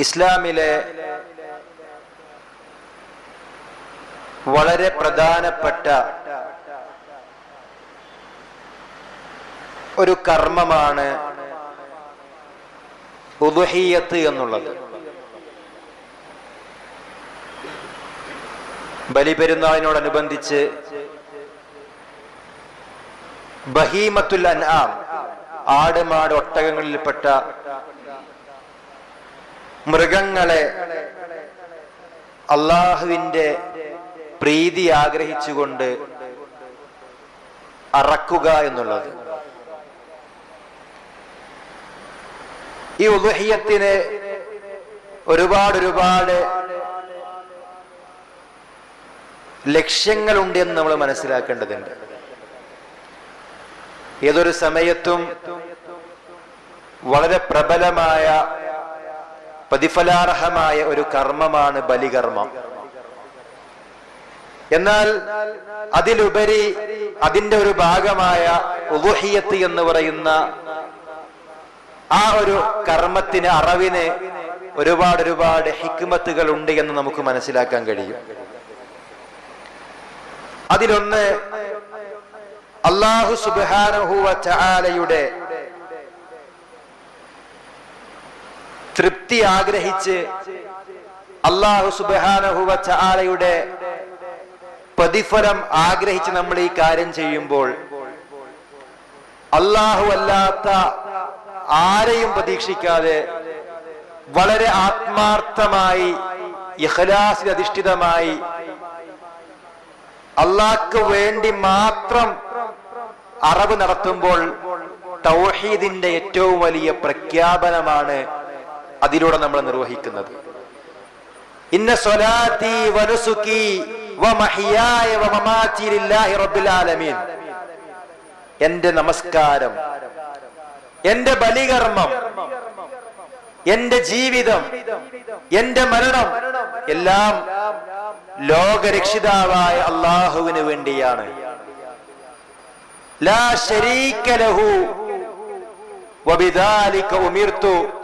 ഇസ്ലാമിലെ വളരെ പ്രധാനപ്പെട്ട ഒരു കർമ്മമാണ് ഉദുഹീയത്ത് എന്നുള്ളത്. ബലിപെരുന്നാളിനോടനുബന്ധിച്ച് ബഹീമത്തുൽ അൻആം ആട് മാട് ഒട്ടകങ്ങളിൽപ്പെട്ട മൃഗങ്ങളെ അള്ളാഹുവിന്റെ പ്രീതി ആഗ്രഹിച്ചുകൊണ്ട് അറക്കുക എന്നുള്ളത്. ഈ ഉദഹിയത്തിനെ ഒരുപാട് ഒരുപാട് ലക്ഷ്യങ്ങളുണ്ട് എന്ന് നമ്മൾ മനസ്സിലാക്കേണ്ടതുണ്ട്. ഏതൊരു സമയത്തും വളരെ പ്രബലമായ പ്രതിഫലാർഹമായ ഒരു കർമ്മമാണ് ബലികർമ്മം. എന്നാൽ അതിലുപരി അതിന്റെ ഒരു ഭാഗമായ ഉദുഹിയത്ത് എന്ന് പറയുന്ന ആ ഒരു കർമ്മത്തിന് അറിവിന് ഒരുപാട് ഒരുപാട് ഹിക്മത്തുകൾ ഉണ്ട് എന്ന് നമുക്ക് മനസ്സിലാക്കാൻ കഴിയും. അതിലൊന്ന് അള്ളാഹു സുബാനഹുവ ചാലയുടെ തൃപ്തി ആഗ്രഹിച്ച് അള്ളാഹു സുബാനഹുവ ചാലയുടെ പ്രതിഫലം ആഗ്രഹിച്ച് നമ്മൾ ഈ കാര്യം ചെയ്യുമ്പോൾ അള്ളാഹു അല്ലാത്ത ആരെയും പ്രതീക്ഷിക്കാതെ വളരെ ആത്മാർത്ഥമായി അധിഷ്ഠിതമായി അള്ളാഹ്ക്ക് വേണ്ടി മാത്രം അറവ് നടത്തുമ്പോൾ തൗഹീദിന്റെ ഏറ്റവും വലിയ പ്രഖ്യാപനമാണ് അതിലൂടെ നമ്മൾ നിർവഹിക്കുന്നത്. ഇന്ന എന്റെ നമസ്കാരം എന്റെ ബലികർമ്മം എന്റെ ജീവിതം എന്റെ മരണം എല്ലാം ലോകരക്ഷിതാവായ അള്ളാഹുവിന് വേണ്ടിയാണ്. ലാ ശരീക്കലഹു ലഹു വബിദാലിക ഉമിർതു വഅന അവ്വലുൽ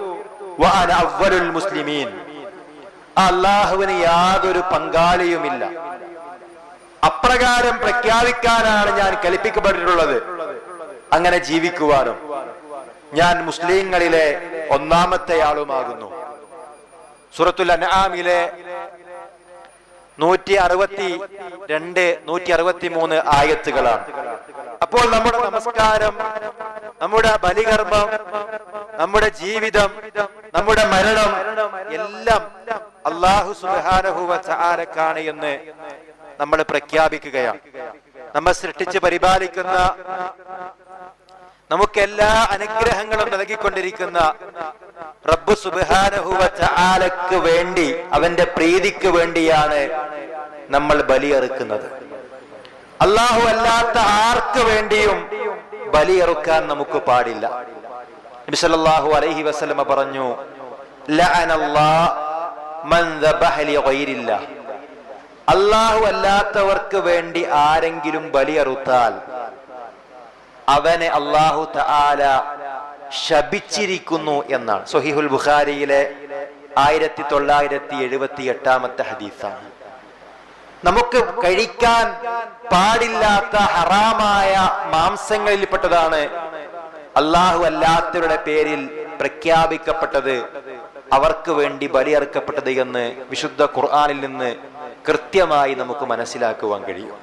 മുസ്ലിമീൻ അള്ളാഹുവിന് യാതൊരു പങ്കാളിയുമില്ല. അപ്രകാരം പ്രഖ്യാപിക്കാനാണ് ഞാൻ കൽപ്പിക്കപ്പെട്ടിട്ടുള്ളത്. അങ്ങനെ ജീവിക്കുവാനും ഞാൻ മുസ്ലിങ്ങളിലെ ഒന്നാമത്തെ ആളുമാകുന്നു. സൂറത്തുൽ അൻആമിലെ നൂറ്റി അറുപത്തി രണ്ട് നൂറ്റി അറുപത്തി മൂന്ന് ആയത്തുകളാണ്. അപ്പോൾ നമ്മുടെ നമസ്കാരം നമ്മുടെ ബലികർമ്മം നമ്മുടെ ജീവിതം നമ്മുടെ മരണം എല്ലാം അള്ളാഹു സുബാനഹുവ ചാരക്കാണ് എന്ന് നമ്മൾ പ്രഖ്യാപിക്കുകയാണ്. നമ്മെ സൃഷ്ടിച്ച് പരിപാലിക്കുന്ന നമുക്ക് എല്ലാ അനുഗ്രഹങ്ങളും നൽകിക്കൊണ്ടിരിക്കുന്ന റബ്ബു സുബാനഹുവ ചാലക്ക് വേണ്ടി അവന്റെ പ്രീതിക്ക് വേണ്ടിയാണ് നമ്മൾ ബലിയെറുക്കുന്നത്. അള്ളാഹു അല്ലാത്ത ആർക്ക് വേണ്ടിയും ബലിയെറുക്കാൻ നമുക്ക് പാടില്ല. നബി സല്ലല്ലാഹു അലൈഹി വസല്ലമ പറഞ്ഞു അള്ളാഹു അല്ലാത്തവർക്ക് വേണ്ടി ആരെങ്കിലും ബലിയറുത്താൽ അവനെ അള്ളാഹു തആല ശപിച്ചിരിക്കുന്നു എന്നാണ്. സൊഹിഹുൽ ബുഖാരിയിലെ ആയിരത്തി തൊള്ളായിരത്തി എഴുപത്തി എട്ടാമത്തെ ഹദീസാണ്. നമുക്ക് കഴിക്കാൻ പാടില്ലാത്ത ഹറാമായ മാംസങ്ങളിൽപ്പെട്ടതാണ് അള്ളാഹു അല്ലാത്തവരുടെ പേരിൽ പ്രഖ്യാപിക്കപ്പെട്ടത് അവർക്ക് വേണ്ടി ബലിയർക്കപ്പെട്ടത് എന്ന് വിശുദ്ധ ഖുർആാനിൽ നിന്ന് കൃത്യമായി നമുക്ക് മനസ്സിലാക്കുവാൻ കഴിയും.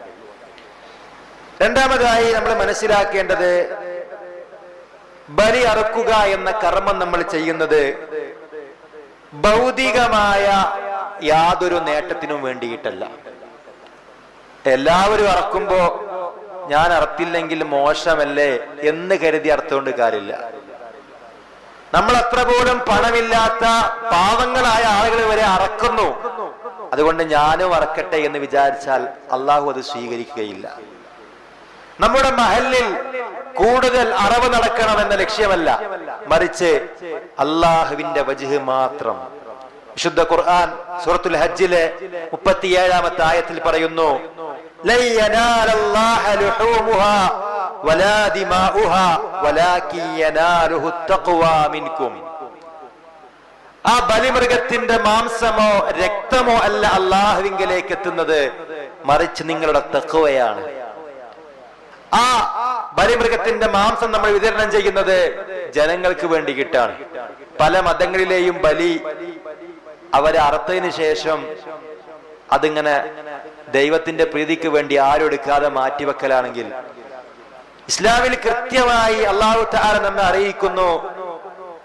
രണ്ടാമതായി നമ്മൾ മനസ്സിലാക്കേണ്ടത് ബലി അറുക്കുക എന്ന കർമ്മം നമ്മൾ ചെയ്യുന്നത് ഭൗതികമായ യാതൊരു നേട്ടത്തിനും വേണ്ടിയിട്ടല്ല. എല്ലാവരും അറക്കുമ്പോ ഞാൻ അറത്തില്ലെങ്കിൽ മോശമല്ലേ എന്ന് കരുതി അർത്ഥമുണ്ട് കാര്യമില്ല. നമ്മൾ അത്ര പോലും പണമില്ലാത്ത പാവങ്ങളായ ആളുകൾ വരെ അറക്കുന്നു. അതുകൊണ്ട് ഞാനും അറക്കട്ടെ എന്ന് വിചാരിച്ചാൽ അള്ളാഹു അത് സ്വീകരിക്കുകയില്ല. നമ്മുടെ മഹലിൽ കൂടുതൽ അറവ് നടക്കണം എന്ന ലക്ഷ്യമല്ല. മറിച്ച് അള്ളാഹുവിന്റെ വജുഹ് മാത്രം. വിശുദ്ധ ഖുർആൻ സൂറത്തുൽ ഹജ്ജിലെ മുപ്പത്തിയേഴാമത്തെ ആയത്തിൽ പറയുന്നു "ലൻ الله لحومها വലാ ദിമാഉഹാ ولكن يناله التقوى منكم. ആ ബലിമൃഗത്തിന്റെ മാംസമോ രക്തമോ അല്ല അള്ളാഹുവിങ്കലേക്ക് എത്തുന്നത്. മറിച്ച് നിങ്ങളുടെ തെക്കുവയാണ് ആ ബലിമൃഗത്തിന്റെ മാംസം നമ്മൾ വിതരണം ചെയ്യുന്നത് ജനങ്ങൾക്ക് വേണ്ടി കിട്ടാണ്. പല മതങ്ങളിലെയും ബലി അവരെ അറുത്തതിന് ശേഷം അതിങ്ങനെ ദൈവത്തിന്റെ പ്രീതിക്ക് വേണ്ടി ആരും എടുക്കാതെ മാറ്റിവെക്കലാണെങ്കിൽ. ഇസ്ലാമിൽ കൃത്യമായി അള്ളാഹു താര നമ്മെ അറിയിക്കുന്നു.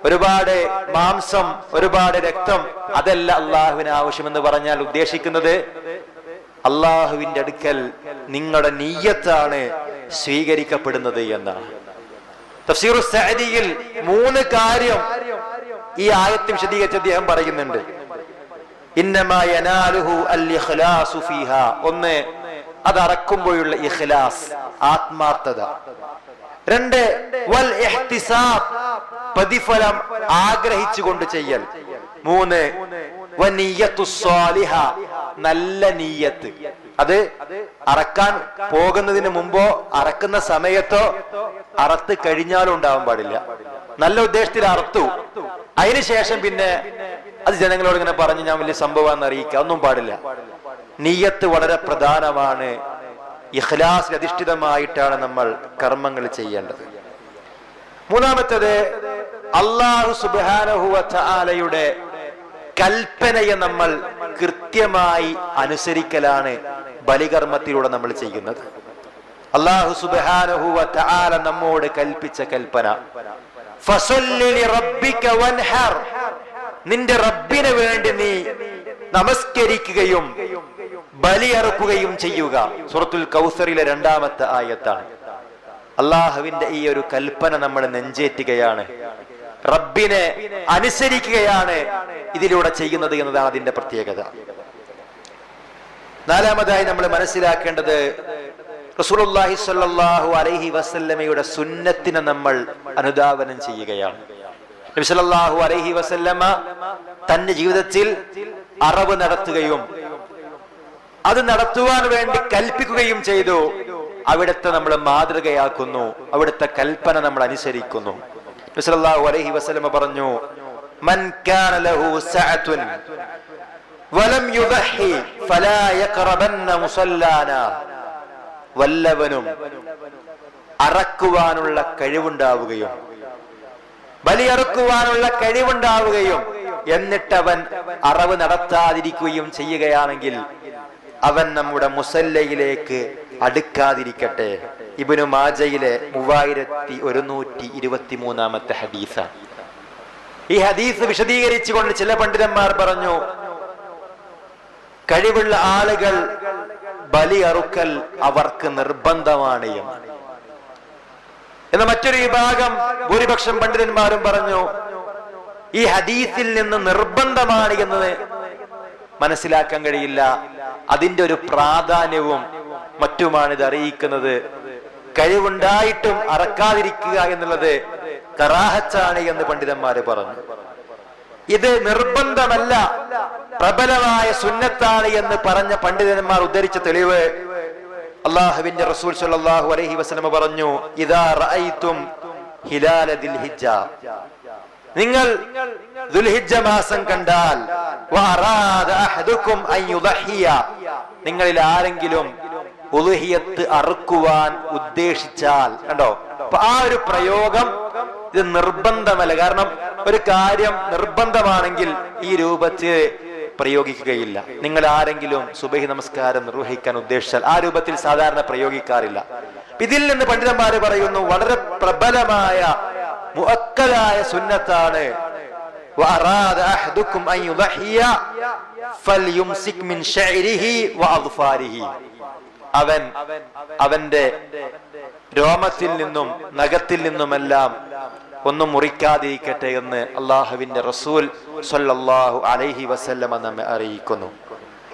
ഒരുപാട് മാംസം ഒരുപാട് രക്തം അതല്ല അള്ളാഹുവിന് ആവശ്യമെന്ന് പറഞ്ഞാൽ ഉദ്ദേശിക്കുന്നത് അള്ളാഹുവിന്റെ അടുക്കൽ നിങ്ങളുടെ നീയത്താണ് സ്വീകരിക്കപ്പെടുന്നത് എന്നാണ്. തഫ്സീറു സഅദിയിൽ മൂന്ന് കാര്യം ഈ ആയത്ത് വിശദീകരിച്ച് അദ്ദേഹം പറയുന്നുണ്ട്. ഒന്ന് അത് ഇഖ്ലാസ് ആത്മാർത്ഥത. രണ്ട് വൽ പ്രതിഫലം ആഗ്രഹിച്ചുകൊണ്ട് ചെയ്യൽ. മൂന്ന് നല്ല നീയത്ത്. അത് അറക്കാൻ പോകുന്നതിന് മുമ്പോ അറക്കുന്ന സമയത്തോ അറത്ത് കഴിഞ്ഞാലും ഉണ്ടാവാൻ പാടില്ല. നല്ല ഉദ്ദേശത്തിൽ അറത്തു. അതിനുശേഷം പിന്നെ അത് ജനങ്ങളോട് ഇങ്ങനെ പറഞ്ഞ് ഞാൻ വലിയ സംഭവമാണെന്ന് അറിയിക്കുക. ഒന്നും പാടില്ല. നീയത്ത് വളരെ പ്രധാനമാണ്. ഇഖ്ലാസ് അധിഷ്ഠിതമായിട്ടാണ് നമ്മൾ കർമ്മങ്ങൾ ചെയ്യേണ്ടത്. മൂന്നാമത്തത് അള്ളാഹു സുബാനഹുവലയുടെ കൽപ്പനയെ നമ്മൾ കൃത്യമായി അനുസരിക്കലാണ് ബലികർമ്മത്തിലൂടെ നമ്മൾ ചെയ്യുന്നത്. അള്ളാഹു സുബാനഹുവല നമ്മോട് കൽപ്പിച്ച കൽപ്പന. ഫസല്ലി റബ്ബിക വൻഹർ. നിന്റെ റബ്ബിന് വേണ്ടി നീ നമസ്കരിക്കുകയും ബലിയറുക്കുകയും ചെയ്യുക. സുറത്തുൽ കൗസറിലെ രണ്ടാമത്തെ ആയത്താണ്. അള്ളാഹുവിന്റെ ഈ ഒരു കൽപ്പന നമ്മൾ നെഞ്ചേറ്റുകയാണ്. റബ്ബിനെ അനുസരിക്കുകയാണ് ഇതിലൂടെ ചെയ്യുന്നത് എന്നതാണ് അതിന്റെ പ്രത്യേകത. നാലാമതായി നമ്മൾ മനസ്സിലാക്കേണ്ടത് റസൂലുള്ളാഹി സ്വല്ലല്ലാഹു അലൈഹി വസല്ലമയുടെ സുന്നത്തിനെ നമ്മൾ അനുധാവനം ചെയ്യുകയാണ്. നബി സല്ലല്ലാഹു അലൈഹി വസല്ലമ തന്റെ ജീവിതത്തിൽ അറവ് നടത്തുകയും അത് നടത്തുവാൻ വേണ്ടി കൽപ്പിക്കുകയും ചെയ്തു. അവിടുത്തെ നമ്മൾ മാതൃകയാക്കുന്നു. അവിടുത്തെ കൽപ്പന നമ്മൾ അനുസരിക്കുന്നു. നബി സല്ലല്ലാഹു അലൈഹി വസല്ലമ പറഞ്ഞു മൻ കാന ലഹു സഅതുൻ വലം ഫലാ മുസല്ലാന. വല്ലവനും അറക്കുവാനുള്ള കഴിവുണ്ടാവുകയും ബലിയറുക്കുവാനുള്ള കഴിവുണ്ടാവുകയും എന്നിട്ടവൻ അറവ് നടത്താതിരിക്കുകയും ചെയ്യുകയാണെങ്കിൽ അവൻ നമ്മുടെ മുസല്ലയിലേക്ക് അടുക്കാതിരിക്കട്ടെ. ഇബിനു മാജയിലെ മൂവായിരത്തി ഒരുന്നൂറ്റി ഇരുപത്തി മൂന്നാമത്തെ ഹദീസ. ഈ ഹദീസ് വിശദീകരിച്ചുകൊണ്ട് ചില പണ്ഡിതന്മാർ പറഞ്ഞു കഴിവുള്ള ആളുകൾ ബലി അറുക്കൽ അവർക്ക് നിർബന്ധമാണ് എന്ന മറ്റൊരു വിഭാഗം ഭൂരിപക്ഷം പണ്ഡിതന്മാരും പറഞ്ഞു ഈ ഹദീസിൽ നിന്ന് നിർബന്ധമാണ് എന്നത് മനസ്സിലാക്കാൻ കഴിയില്ല. അതിന്റെ ഒരു പ്രാധാന്യവും മറ്റുമാണ് ഇത് അറിയിക്കുന്നത്. കഴിവുണ്ടായിട്ടും അറക്കാതിരിക്കുക എന്നുള്ളത് കറാഹച്ചാണ് എന്ന് പണ്ഡിതന്മാര് പറഞ്ഞു. ഇത് നിർബന്ധമല്ല പ്രബലമായ സുന്നത്താണ് എന്ന് പറഞ്ഞ പണ്ഡിതന്മാർ ഉദ്ധരിച്ച തെളിവ് അള്ളാഹുവിന്റെ റസൂൽ സല്ലല്ലാഹു അലൈഹി വസല്ലം പറഞ്ഞു ഇദാ റഅയ്തും ഹിലാല ദിൽഹിജ്ജ. നിങ്ങൾ ദുൽഹിജ്ജ മാസം കണ്ടാൽ നിങ്ങളിൽ ആരെങ്കിലും ഉലുഹിയത്ത് അറുക്കുവാൻ ഉദ്ദേശിച്ചാൽ കണ്ടോ? ആ ഒരു പ്രയോഗം ഇത് നിർബന്ധമല്ല. കാരണം ഒരു കാര്യം നിർബന്ധമാണെങ്കിൽ ഈ രൂപത്തിൽ പ്രയോഗിക്കുകയില്ല. നിങ്ങൾ ആരെങ്കിലും സുബഹി നമസ്കാരം നിർവഹിക്കാൻ ഉദ്ദേശിച്ചാൽ ആ രൂപത്തിൽ സാധാരണ പ്രയോഗിക്കാറില്ല. ഇതിൽ നിന്ന് പണ്ഡിതന്മാർ പറയുന്നു വളരെ പ്രബലമായ മുഅക്കലായ സുന്നത്താണ്. അവൻ അവന്റെ രോമത്തിൽ നിന്നും നഖത്തിൽ നിന്നുമെല്ലാം ഒന്നും മുറിക്കാതിരിക്കട്ടെ എന്ന് അള്ളാഹുവിന്റെ റസൂൽ സൊല്ലാഹു അലൈഹി വസല്ലമ നമ്മെ അറിയിക്കുന്നു.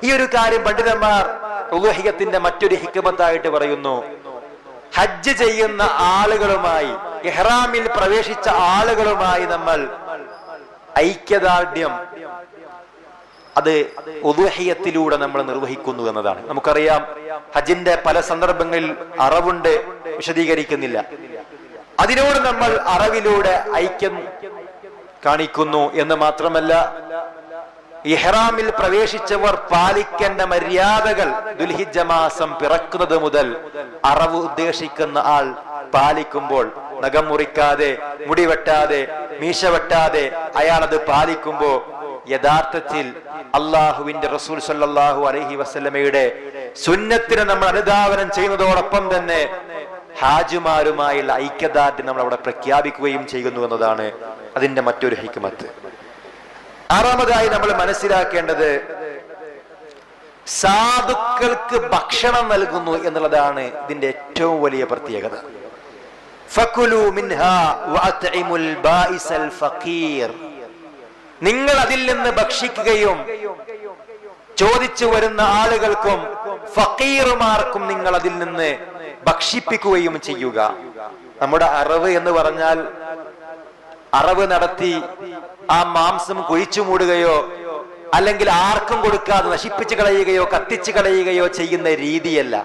ഈ ഒരു കാര്യം പണ്ഡിതന്മാർ ഉലുഹിയത്തിന്റെ മറ്റൊരു ഹിക്മത്തായിട്ട് പറയുന്നു. ഹജ്ജ് ചെയ്യുന്ന ആളുകളുമായി ഇഹ്റാമിൽ പ്രവേശിച്ച ആളുകളുമായി നമ്മൾ ഐക്യദാർഢ്യം അത് ഉദുഹയത്തിലൂടെ നമ്മൾ നിർവഹിക്കുന്നു എന്നതാണ്. നമുക്കറിയാം ഹജ്ജിന്റെ പല സന്ദർഭങ്ങളിൽ അറവുണ്ട് വിശദീകരിക്കുന്നില്ല. അതിനോട് നമ്മൾ അറിവിലൂടെ ഐക്യം കാണിക്കുന്നു എന്ന് മാത്രമല്ല ഇഹ്റാമിൽ പ്രവേശിച്ചവർ പാലിക്കേണ്ട മര്യാദകൾ ദുൽഹിജ മാസം പിറക്കുന്നത് മുതൽ അറവ് ഉദ്ദേശിക്കുന്ന ആൾ പാലിക്കുമ്പോൾ നഖം മുറിക്കാതെ മുടി വെട്ടാതെ മീശ വെട്ടാതെ അയാൾ അത് പാലിക്കുമ്പോ യഥാർത്ഥത്തിൽ അള്ളാഹുവിന്റെ റസൂൽ സല്ലാഹു അലഹി വസ്ലമയുടെ സുന്നത്തിനെ നമ്മൾ അനുധാവനം ചെയ്യുന്നതോടൊപ്പം തന്നെ ഹാജുമാരുമായുള്ള ഐക്യദാർഢ്യം നമ്മൾ അവിടെ പ്രഖ്യാപിക്കുകയും ചെയ്യുന്നു എന്നതാണ് അതിന്റെ മറ്റൊരു ഹിക്മത്ത്. ആറാമതായി നമ്മൾ മനസ്സിലാക്കേണ്ടത് സാധുക്കൾക്ക് ഭക്ഷണം നൽകുന്നു എന്നുള്ളതാണ് ഇതിന്റെ ഏറ്റവും വലിയ പ്രത്യേകത. നിങ്ങൾ അതിൽ നിന്ന് ഭക്ഷിക്കുകയും ചോദിച്ചു വരുന്ന ആളുകൾക്കും ഫക്കീറുമാർക്കും നിങ്ങൾ അതിൽ നിന്ന് ഭക്ഷിപ്പിക്കുകയും ചെയ്യുക. നമ്മുടെ അറിവ് എന്ന് പറഞ്ഞാൽ അറവ് നടത്തി ആ മാംസം കുഴിച്ചു മൂടുകയോ അല്ലെങ്കിൽ ആർക്കും കൊടുക്കാതെ നശിപ്പിച്ചു കളയുകയോ കത്തിച്ചു കളയുകയോ ചെയ്യുന്ന രീതിയല്ല.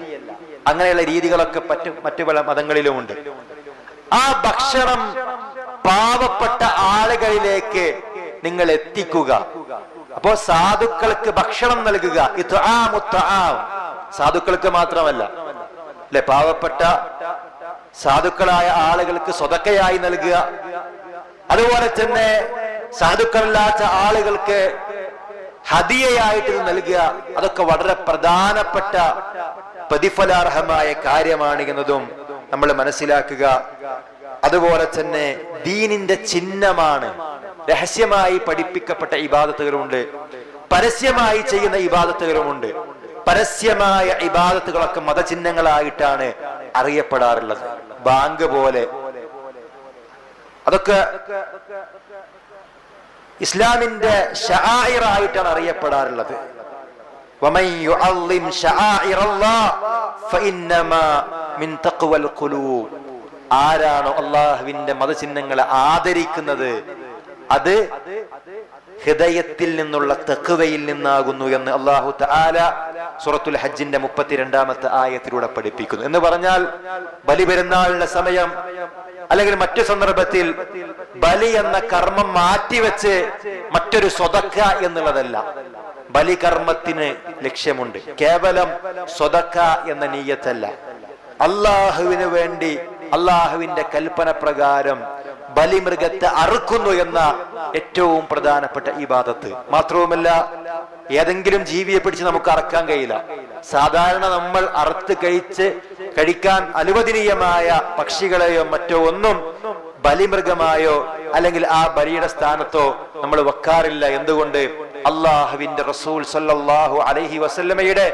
അങ്ങനെയുള്ള രീതികളൊക്കെ മറ്റു മറ്റു പല മതങ്ങളിലുമുണ്ട്. ആ ഭക്ഷണം പാവപ്പെട്ട ആളുകളിലേക്ക് നിങ്ങൾ എത്തിക്കുക. അപ്പോ സാധുക്കൾക്ക് ഭക്ഷണം നൽകുക. സാധുക്കൾക്ക് മാത്രമല്ല. അല്ലെ പാവപ്പെട്ട സാധുക്കളായ ആളുകൾക്ക് സ്വതക്കയായി നൽകുക. അതുപോലെ തന്നെ സാധുക്കളില്ലാത്ത ആളുകൾക്ക് ഹതിയയായിട്ട് നൽകുക. അതൊക്കെ വളരെ പ്രധാനപ്പെട്ട പ്രതിഫലാർഹമായ കാര്യമാണ് എന്നതും നമ്മൾ മനസ്സിലാക്കുക. അതുപോലെ തന്നെ ദീനിന്റെ ചിഹ്നമാണ്. രഹസ്യമായി പഠിപ്പിക്കപ്പെട്ട ഇബാദത്തുകളുമുണ്ട്. പരസ്യമായി ചെയ്യുന്ന ഇബാദത്തുകളുമുണ്ട്. പരസ്യമായ ഇബാദത്തുകളൊക്കെ മതചിഹ്നങ്ങളായിട്ടാണ് അറിയപ്പെടാറുള്ളത്. ബാങ്ക് പോലെ. അതൊക്കെ ഇസ്ലാമിന്റെ ഷായിറായിട്ടാണ് അറിയപ്പെടാറുള്ളത്. ആരാണോ അള്ളാഹുവിന്റെ മതചിഹ്നങ്ങളെ ആദരിക്കുന്നത്? അത് ഹൃദയത്തിൽ നിന്നുള്ള തെക്കുവയിൽ നിന്നാകുന്നു എന്ന് അള്ളാഹു തആല സുറത്തുൽ ഹജ്ജിന്റെ മുപ്പത്തിരണ്ടാമത്തെ ആയത്തിലൂടെ പഠിപ്പിക്കുന്നു. എന്ന് പറഞ്ഞാൽ ബലി പെരുന്നാളിന്റെ സമയം അല്ലെങ്കിൽ മറ്റു സന്ദർഭത്തിൽ ബലി എന്ന കർമ്മം മാറ്റിവെച്ച് മറ്റൊരു സ്വതക്ക എന്നുള്ളതല്ല. ബലികർമ്മത്തിന് ലക്ഷ്യമുണ്ട്. കേവലം സ്വതക്ക എന്ന നീയത്തല്ല. അള്ളാഹുവിന് വേണ്ടി അള്ളാഹുവിന്റെ കൽപ്പന പ്രകാരം ബലിമൃഗത്തെ അറുക്കുന്നു എന്ന ഏറ്റവും പ്രധാനപ്പെട്ട ഈ ഇബാദത്ത് മാത്രവുമല്ല ഏതെങ്കിലും ജീവിയെ പിടിച്ച് നമുക്ക് അറക്കാൻ കഴിയില്ല. സാധാരണ നമ്മൾ അറുത്ത് കഴിച്ച് കഴിക്കാൻ അനുവദനീയമായ പക്ഷികളെയോ മറ്റോ ഒന്നും ബലിമൃഗമായോ അല്ലെങ്കിൽ ആ ബലിയുടെ സ്ഥാനത്തോ നമ്മൾ വെക്കാറില്ല. എന്തുകൊണ്ട്? അള്ളാഹുവിന്റെ റസൂൽ സല്ലല്ലാഹു അലൈഹി വസല്ലമയുടെ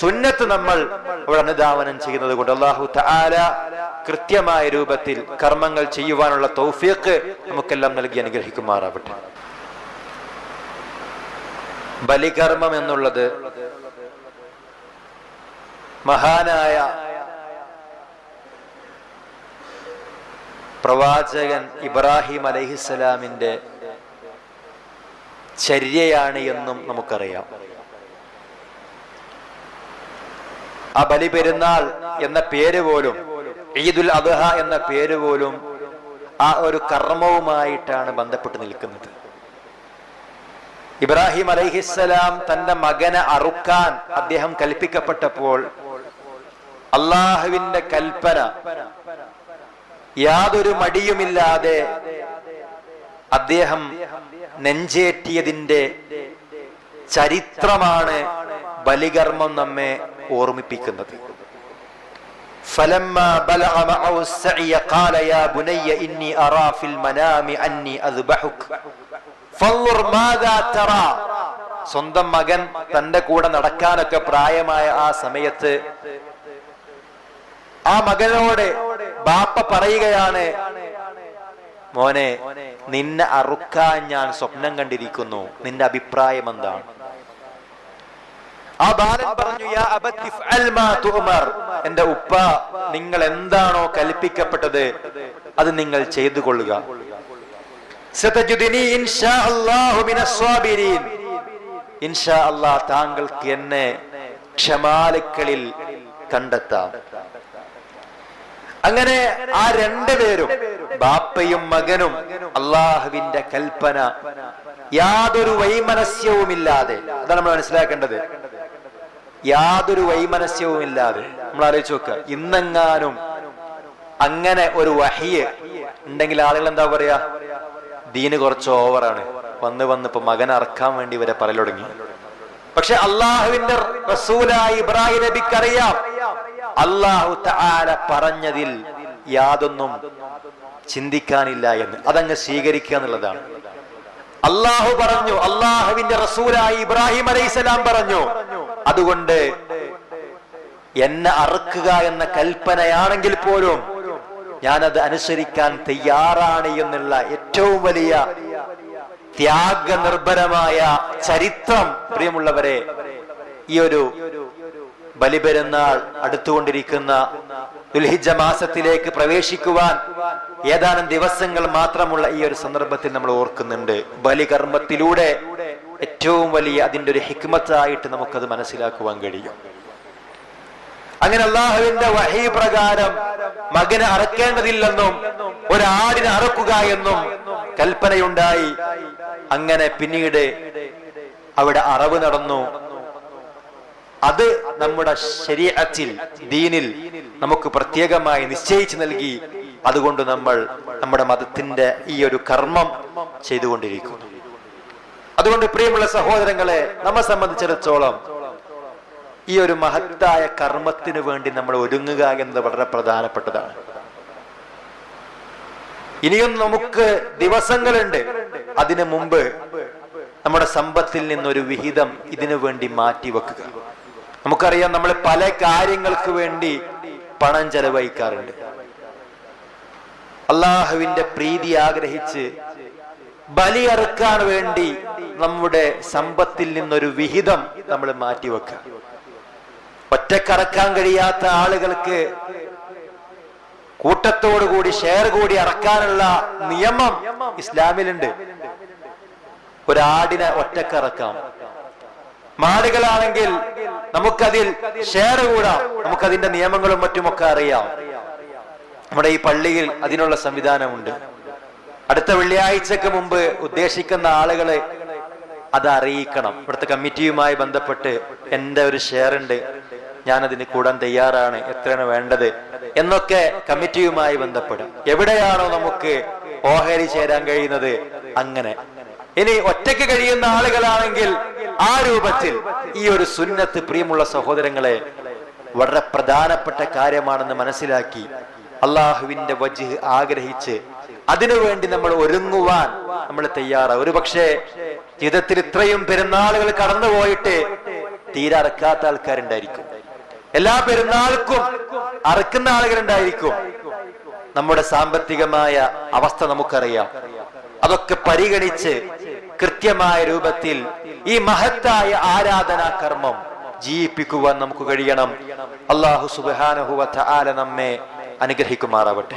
സുന്നത്ത് നമ്മൾ ഇവിടെ അനുധാവനം ചെയ്യുന്നത് കൊണ്ട് അള്ളാഹു തആല കൃത്യമായ രൂപത്തിൽ കർമ്മങ്ങൾ ചെയ്യുവാനുള്ള തൗഫീഖ് നമുക്കെല്ലാം നൽകി അനുഗ്രഹിക്കുമാറാവട്ടെ. ബലികർമ്മം എന്നുള്ളത് മഹാനായ പ്രവാചകൻ ഇബ്രാഹിം അലൈഹിസ്സലാമിന്റെ ചര്യയാണ് എന്നും നമുക്കറിയാം. ആ ബലി പെരുന്നാൾ എന്ന പേര് പോലും ഈദുൽ അദ്ഹ എന്ന പേര് പോലും ആ ഒരു കർമ്മവുമായിട്ടാണ് ബന്ധപ്പെട്ട് നിൽക്കുന്നത്. ഇബ്രാഹിം അലൈഹിസ്സലാം തന്റെ മകനെ അറുക്കാൻ അദ്ദേഹം കൽപ്പിക്കപ്പെട്ടപ്പോൾ അള്ളാഹുവിന്റെ കൽപ്പന യാതൊരു മടിയുമില്ലാതെ അദ്ദേഹം നെഞ്ചേറ്റിയതിന്റെ ചരിത്രമാണ് ബലികർമ്മം നമ്മെ ഓർമ്മിപ്പിക്കുന്നത് فلما بلغ معه السعي قال يا بني إني أرى في المنام أني أذبحك فانظر ماذا ترى സ്വന്തം മകൻ തന്റെ കൂടെ നടക്കാനൊക്കെ പ്രായമായ ആ സമയത്ത് ആ മകനോട് ബാപ്പ പറയുകയാണ് മോനെ നിന്നെ അറുക്കാൻ ഞാൻ സ്വപ്നം കണ്ടിരിക്കുന്നു നിന്റെ അഭിപ്രായം എന്താണ് ആ ബാലൻ പറഞ്ഞു യാ എന്റെ ഉപ്പ നിങ്ങൾ എന്താണോ കൽപ്പിക്കപ്പെട്ടത് അത് നിങ്ങൾ ചെയ്തു കൊള്ളുക താങ്കൾക്ക് എന്നെ ക്ഷമാലുക്കളിൽ കണ്ടെത്താം. അങ്ങനെ ആ രണ്ടുപേരും ബാപ്പയും മകനും അള്ളാഹുവിന്റെ കൽപ്പന യാതൊരു വൈമനസ്യവുമില്ലാതെ അതാണ് നമ്മൾ മനസ്സിലാക്കേണ്ടത്. യാതൊരു വൈമനസ്യവും ഇല്ലാതെ നമ്മൾ ആലോചിച്ച് നോക്കുക ഇന്നെങ്ങാനും അങ്ങനെ ഒരു വഹിയ് ഉണ്ടെങ്കിൽ ആളുകൾ എന്താ പറയാ? ദീന് കുറച്ച് ഓവറാണ്. വന്ന് വന്ന് ഇപ്പൊ മകൻ അറക്കാൻ വേണ്ടി വരെ പറയൽ തുടങ്ങി. പക്ഷെ അള്ളാഹുവിന്റെ റസൂലായി ഇബ്രാഹിം നബിക്ക് അറിയാം അള്ളാഹു തആല പറഞ്ഞതിൽ യാതൊന്നും ചിന്തിക്കാനില്ല എന്ന്. അതങ്ങ് സ്വീകരിക്കുക എന്നുള്ളതാണ്. അള്ളാഹു പറഞ്ഞു അള്ളാഹുവിന്റെ റസൂലായി ഇബ്രാഹിം അലൈഹിസ്സലാം പറഞ്ഞു അതുകൊണ്ട് എന്നെ അറുക്കുക എന്ന കൽപ്പനയാണെങ്കിൽ പോലും ഞാനത് അനുസരിക്കാൻ തയ്യാറാണ് എന്നുള്ള ഏറ്റവും വലിയ ത്യാഗനിർഭരമായ ചരിത്രം പ്രിയമുള്ളവരെ ഈ ഒരു ബലിപെരുന്നാൾ അടുത്തുകൊണ്ടിരിക്കുന്ന ദുൽഹിജ മാസത്തിലേക്ക് പ്രവേശിക്കുവാൻ ഏതാനും ദിവസങ്ങൾ മാത്രമുള്ള ഈ ഒരു സന്ദർഭത്തിൽ നമ്മൾ ഓർക്കുന്നുണ്ട്. ബലികർമ്മത്തിലൂടെ ഏറ്റവും വലിയ അതിന്റെ ഒരു ഹിക്മത്തായിട്ട് നമുക്കത് മനസ്സിലാക്കുവാൻ കഴിയും. അങ്ങനെ അള്ളാഹുവിന്റെ വഹി പ്രകാരം മകന് അറക്കേണ്ടതില്ലെന്നും ഒരാടിനെ അറക്കുക എന്നും കൽപ്പനയുണ്ടായി. അങ്ങനെ പിന്നീട് അവിടെ അറവ് നടന്നു. അത് നമ്മുടെ ശരീരത്തിൽ ദീനിൽ നമുക്ക് പ്രത്യേകമായി നിശ്ചയിച്ചു നൽകി. അതുകൊണ്ട് നമ്മൾ നമ്മുടെ മതത്തിന്റെ ഈ ഒരു കർമ്മം ചെയ്തുകൊണ്ടിരിക്കുന്നു. അതുകൊണ്ട് പ്രിയമുള്ള സഹോദരങ്ങളെ നമ്മെ സംബന്ധിച്ചിടത്തോളം ഈ ഒരു മഹത്തായ കർമ്മത്തിന് വേണ്ടി നമ്മൾ ഒരുങ്ങുക എന്നത് വളരെ പ്രധാനപ്പെട്ടതാണ്. ഇനിയും നമുക്ക് ദിവസങ്ങളുണ്ട്. അതിനു മുമ്പ് നമ്മുടെ സമ്പത്തിൽ നിന്നൊരു വിഹിതം ഇതിനു വേണ്ടി മാറ്റി വെക്കുക. നമുക്കറിയാം നമ്മൾ പല കാര്യങ്ങൾക്ക് വേണ്ടി പണം ചെലവഴിക്കാറുണ്ട്. അള്ളാഹുവിന്റെ പ്രീതി ആഗ്രഹിച്ച് ബലിയറുക്കാൻ വേണ്ടി നമ്മുടെ സമ്പത്തിൽ നിന്നൊരു വിഹിതം നമ്മൾ മാറ്റിവെക്കുക ഒറ്റക്കറക്കാൻ കഴിയാത്ത ആളുകൾക്ക് കൂട്ടത്തോടുകൂടി ഷെയർ കൂടി അറക്കാനുള്ള നിയമം ഇസ്ലാമിലുണ്ട്. ഒരാടിനെ ഒറ്റക്കറക്കാം. മാടുകളാണെങ്കിൽ നമുക്കതിൽ ഷെയർ കൂടാം. നമുക്കതിന്റെ നിയമങ്ങളും മറ്റുമൊക്കെ അറിയാം. നമ്മുടെ ഈ പള്ളിയിൽ അതിനുള്ള സംവിധാനമുണ്ട്. അടുത്ത വെള്ളിയാഴ്ചക്ക് മുമ്പ് ഉദ്ദേശിക്കുന്ന ആളുകളെ അത് അറിയിക്കണം. ഇവിടുത്തെ കമ്മിറ്റിയുമായി ബന്ധപ്പെട്ട് എന്റെ ഒരു ഷെയർ ഉണ്ട്. ഞാൻ അതിന് കൂടാൻ തയ്യാറാണ്. എത്രയാണ് വേണ്ടത് എന്നൊക്കെ കമ്മിറ്റിയുമായി ബന്ധപ്പെടും. എവിടെയാണോ നമുക്ക് ഓഹരി ചേരാൻ കഴിയുന്നത്? അങ്ങനെ. ഇനി ഒറ്റയ്ക്ക് കഴിയുന്ന ആളുകളാണെങ്കിൽ ആ രൂപത്തിൽ ഈ ഒരു സുന്നത്ത് പ്രിയമുള്ള സഹോദരങ്ങളെ വളരെ പ്രധാനപ്പെട്ട കാര്യമാണെന്ന് മനസ്സിലാക്കി അള്ളാഹുവിന്റെ വജ് ആഗ്രഹിച്ച് അതിനുവേണ്ടി നമ്മൾ ഒരുങ്ങുവാൻ നമ്മൾ തയ്യാറാണ് ഒരു പക്ഷേ ജീവിതത്തിൽ ഇത്രയും പെരുന്നാളുകൾ കടന്നുപോയിട്ട് തീരെ അറക്കാത്ത ആൾക്കാരുണ്ടായിരിക്കും. എല്ലാ പെരുന്നാൾക്കും അറക്കുന്ന ആളുകളുണ്ടായിരിക്കും. നമ്മുടെ സാമ്പത്തികമായ അവസ്ഥ നമുക്കറിയാം. അതൊക്കെ പരിഗണിച്ച് കൃത്യമായ രൂപത്തിൽ ഈ മഹത്തായ ആരാധനാ കർമ്മം ജീവിപ്പിക്കുവാൻ നമുക്ക് കഴിയണം. അള്ളാഹു സുബാനഹുവ ആല നമ്മെ അനുഗ്രഹിക്കുമാറാവട്ടെ.